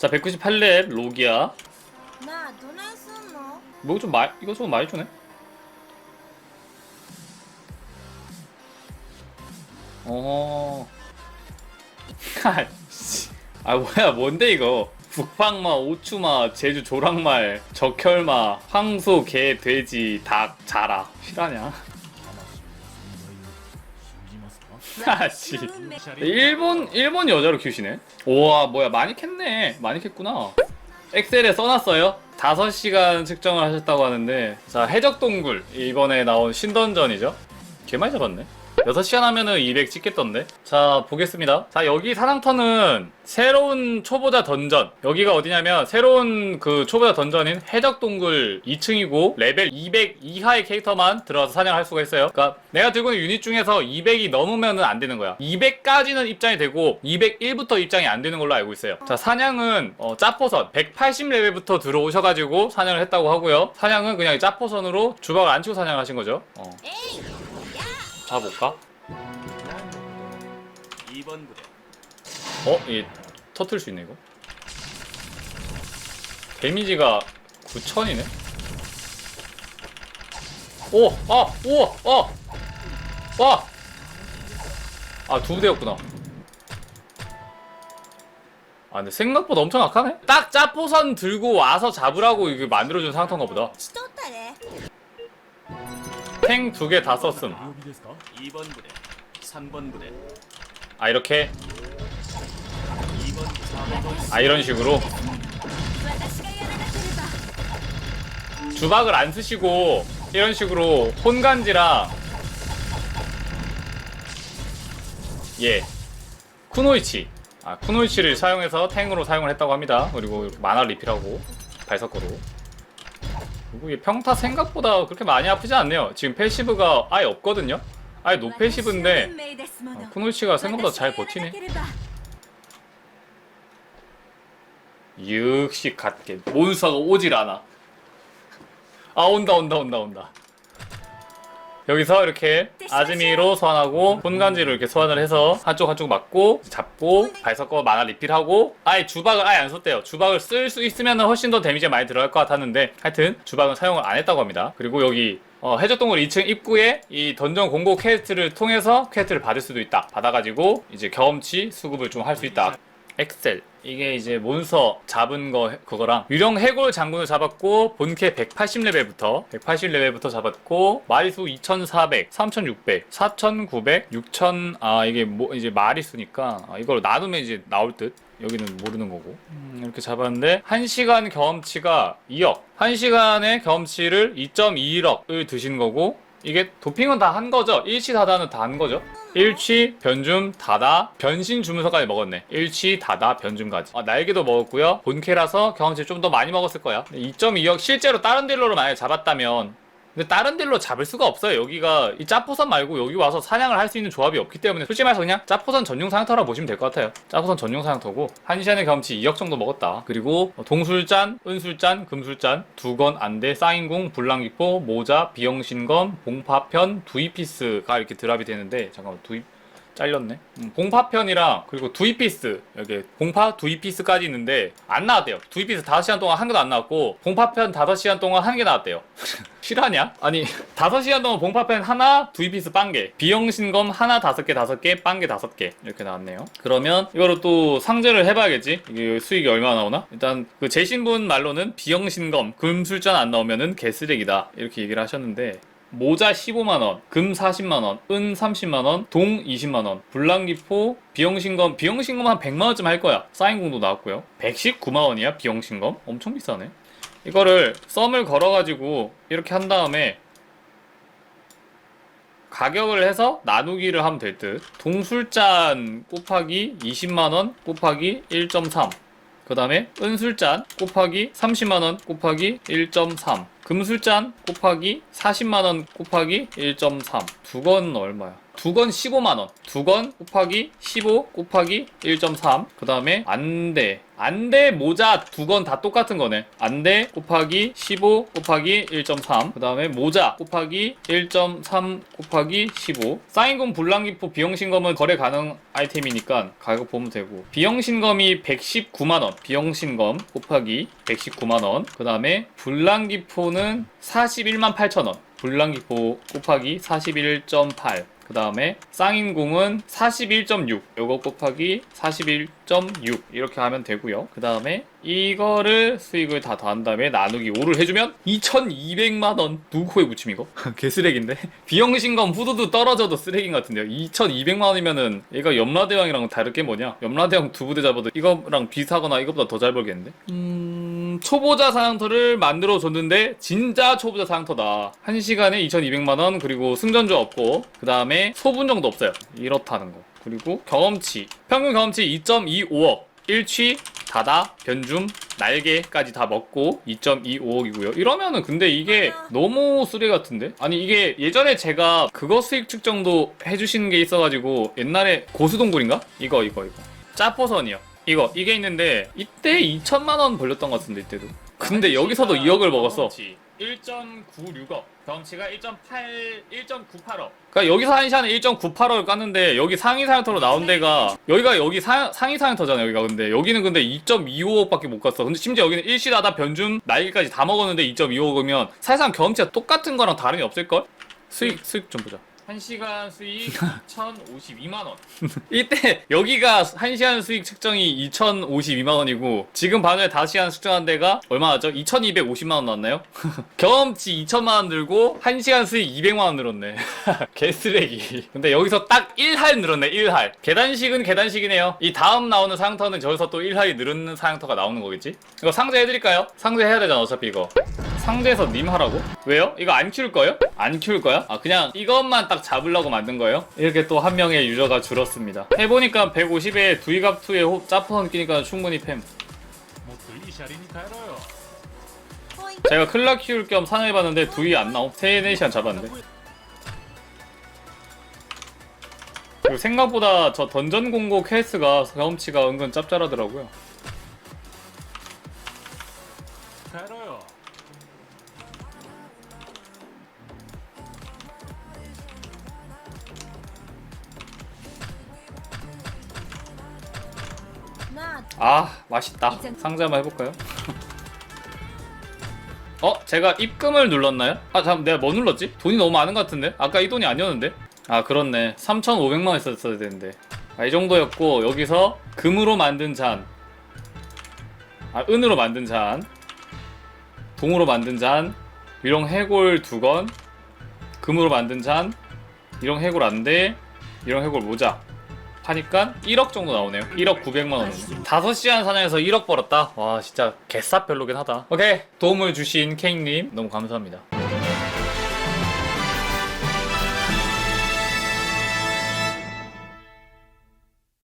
자 198렙 로기야. 뭐 좀 말, 이거 좀 많이 주네. 어. 아 뭐야 뭔데 이거? 북방마, 오추마, 제주 조랑말, 적혈마, 황소, 개, 돼지, 닭, 자라. 실화냐? 아씨. 일본 일본 여자로 키우시네? 우와 뭐야 많이 캤네. 많이 캤구나. 엑셀에 써놨어요? 5시간 측정을 하셨다고 하는데. 자 해적동굴. 이번에 나온 신던전이죠? 개 많이 잡았네 6시간 하면은 200 찍겠던데? 자 보겠습니다. 자 여기 사냥터는 새로운 초보자 던전. 여기가 어디냐면 새로운 그 초보자 던전인 해적동굴 2층이고 레벨 200 이하의 캐릭터만 들어가서 사냥할 수가 있어요. 그러니까 내가 들고 있는 유닛 중에서 200이 넘으면은 안 되는 거야. 200까지는 입장이 되고 201부터 입장이 안 되는 걸로 알고 있어요. 자 사냥은 어, 짜포선. 180레벨부터 들어오셔가지고 사냥을 했다고 하고요. 사냥은 그냥 짜포선으로 주박을 안 치고 사냥을 하신 거죠. 어. 잡을까? 2번 부대 어? 이 터틀 수 있네 이거 데미지가 9천이네 오! 아! 오! 아! 와! 아, 두 부대였구나. 아, 근데 생각보다 엄청 악하네? 딱 짜포선 들고 와서 잡으라고 이게 만들어준 상태인가 보다. 탱 두 개 다 썼음. 2번 부대, 3번 부대, 아 이렇게? 2번 부대, 아 이런 식으로? 주박을 안 쓰시고 이런 식으로 혼간지라. 예. 쿠노이치. 아 쿠노이치를 사용해서 탱으로 사용을 했다고 합니다. 그리고 이렇게 만화 리필하고 발석으로. 결국에 평타 생각보다 그렇게 많이 아프지 않네요. 지금 패시브가 아예 없거든요. 아예 노패시브인데 아, 쿠노치가 생각보다 잘 버티네. 역시 갓게 몬스터가 오질 않아. 아 온다 온다 온다 온다. 여기서 이렇게 아즈미로 소환하고 혼간지로 이렇게 소환을 해서 한쪽 한쪽 맞고 잡고 발석거 만화 리필하고 아예 주박을 아예 안 썼대요. 주박을 쓸 수 있으면 훨씬 더 데미지가 많이 들어갈 것 같았는데 하여튼 주박은 사용을 안 했다고 합니다. 그리고 여기 어, 해적동굴 2층 입구에 이 던전 공고 퀘스트를 통해서 퀘스트를 받을 수도 있다. 받아가지고 이제 경험치 수급을 좀 할 수 있다 엑셀. 이게 이제 몬스터 잡은 거 해- 그거랑 유령 해골 장군을 잡았고 본캐 180레벨부터 180레벨부터 잡았고 마리수 2400, 3600, 4900, 6000 아 이게 뭐 이제 마리수니까 아, 이걸 나누면 이제 나올 듯. 여기는 모르는 거고. 음, 이렇게 잡았는데 1시간 경험치가 2억. 1시간의 경험치를 2.21억을 드신 거고 이게 도핑은 다 한 거죠? 일치 다다는 다 한 거죠? 일취, 변줌, 다다, 변신 주문서까지 먹었네. 일취, 다다, 변줌까지. 아, 날개도 먹었고요. 본캐라서 경험치 좀 더 많이 먹었을 거야. 2.2억 실제로 다른 딜러로 만약에 잡았다면 근데 다른 딜로 잡을 수가 없어요. 여기가 이 짜포선 말고 여기 와서 사냥을 할 수 있는 조합이 없기 때문에 솔직히 말해서 그냥 짜포선 전용 사냥터라 보시면 될 것 같아요. 짜포선 전용 사냥터고 한 시간의 경험치 2억 정도 먹었다. 그리고 동술잔, 은술잔, 금술잔, 두건, 안대, 쌓인궁, 불랑기포, 모자, 비영신검, 봉파편, 두이피스가 이렇게 드랍이 되는데 잠깐만 두이 잘렸네. 음, 봉파편이랑 그리고 두이피스 여기 봉파 두이피스까지 있는데 안 나왔대요. 두이피스 5시간 동안 한 개도 안 나왔고 봉파편 5시간 동안 한 개 나왔대요. 실화냐? 아니 5시간 동안 봉파편 하나 두이피스 빵개 비영신검 하나 다섯 개 다섯 개 빵개 다섯 개 이렇게 나왔네요. 그러면 이거로 또 상제를 해봐야겠지. 이게 수익이 얼마나 나오나? 일단 그 제신분 말로는 비영신검 금술전 안 나오면은 개쓰레기다 이렇게 얘기를 하셨는데 모자 15만원, 금 40만원, 은 30만원, 동 20만원, 불랑기포, 비영신검, 비영신검 한 100만원쯤 할 거야. 사인공도 나왔고요. 119만원이야, 비영신검. 엄청 비싸네. 이거를 썸을 걸어가지고 이렇게 한 다음에 가격을 해서 나누기를 하면 될 듯. 동술잔 곱하기 20만원 곱하기 1.3. 그 다음에 은술잔 곱하기 30만원 곱하기 1.3 금술잔 곱하기 40만원 곱하기 1.3 두 건 얼마야? 두 건 15만원. 두 건 곱하기 15 곱하기 1.3 그 다음에 안대. 안대 모자 두 건 다 똑같은 거네. 안대 곱하기 15 곱하기 1.3 그 다음에 모자 곱하기 1.3 곱하기 15 사인금 불량기포 비용신검은 거래 가능 아이템이니까 가격 보면 되고. 비용신검이 119만원. 비용신검 곱하기 119만원. 그 다음에 불량기포는 41만 8천원 불량기포 곱하기 41.8 그 다음에 쌍인공은 41.6 요거 곱하기 41.6 이렇게 하면 되고요 그 다음에 이거를 수익을 다 더한 다음에 나누기 5를 해주면 2200만원 누구 코에 묻힘 이거? 개쓰레기인데? 비영신검 후두두 떨어져도 쓰레기인 것 같은데요 2200만원이면은 얘가 염라대왕이랑 다를 게 뭐냐 염라대왕 두 부대 잡아도 이거랑 비슷하거나 이거보다 더 잘 벌겠는데? 음... 초보자 사양터를 만들어 줬는데 진짜 초보자 사양터다. 한 시간에 2200만 원 그리고 승전주 없고 그 다음에 소분정도 없어요. 이렇다는 거. 그리고 경험치. 평균 경험치 2.25억. 일취 다다 변줌 날개까지 다 먹고 2.25억이고요. 이러면은 근데 이게 너무 쓰레 같은데? 아니 이게 예전에 제가 그거 수익 측정도 해주시는 게 있어가지고 옛날에 고수동굴인가? 이거 이거 이거. 짜포선이요 이거 이게 있는데 이때 2천만 원 벌렸던 것 같은데 이때도. 근데 여기서도 2억을 먹었어. 1.96억. 경험치가 1.8 1.98억. 그러니까 여기서 한 시간에 1.98억을 깠는데 여기 상위 사양터로 나온 데가 여기가 여기 사, 상위 사양터잖아 여기가. 근데 여기는 근데 2.25억밖에 못 갔어. 근데 심지어 여기는 일시다다 변준 날개까지 다 먹었는데 2.25억이면 사실상 경험치가 똑같은 거랑 다름이 없을 걸? 수익 수익 좀 보자 1시간 수익 2,052만 원. 이때 여기가 1시간 수익 측정이 2,052만 원이고 지금 반을 5시간 측정한 데가 얼마 나죠? 2,250만 원 나왔나요? 경험치 2천만 원 늘고 1시간 수익 200만 원 늘었네. 개쓰레기. 근데 여기서 딱 1할 늘었네 1할. 계단식은 계단식이네요. 이 다음 나오는 사양터는 저기서 또 1할이 늘는 사양터가 나오는 거겠지? 이거 상제해드릴까요? 상제해야 되잖아 어차피 이거. 상대에서 님 하라고? 왜요? 이거 안 키울 거예요? 안 키울 거야? 아 그냥 이것만 딱딱 잡으려고 만든 거예요. 이렇게 또 한 명의 유저가 줄었습니다. 해보니까 150에 두이갑 투에 호 짜프선 끼니까 충분히 팸. 제가 클라 키울 겸 상해봤는데 두이 안 나옴. 3, 4시간 잡았는데. 생각보다 저 던전 공고 케이스가 경험치가 은근 짭짤하더라고요. 아 맛있다 상자 한번 해볼까요? 어? 제가 입금을 눌렀나요? 아잠 내가 뭐 눌렀지? 돈이 너무 많은 것 같은데? 아까 이 돈이 아니었는데? 아 그렇네 3,500만 있었어야 되는데 아 이 정도였고 여기서 금으로 만든 잔 아, 은으로 만든 잔, 동으로 만든 잔, 일용 해골 두 건, 금으로 만든 잔, 일용 해골 안대, 일용 해골 모자. 하니까 1억 정도 나오네요. 1억 900만 원. 5시간 사냥에서 1억 벌었다. 와, 진짜 개쌉 별로긴 하다. 오케이. 도움을 주신 케이님 너무 감사합니다.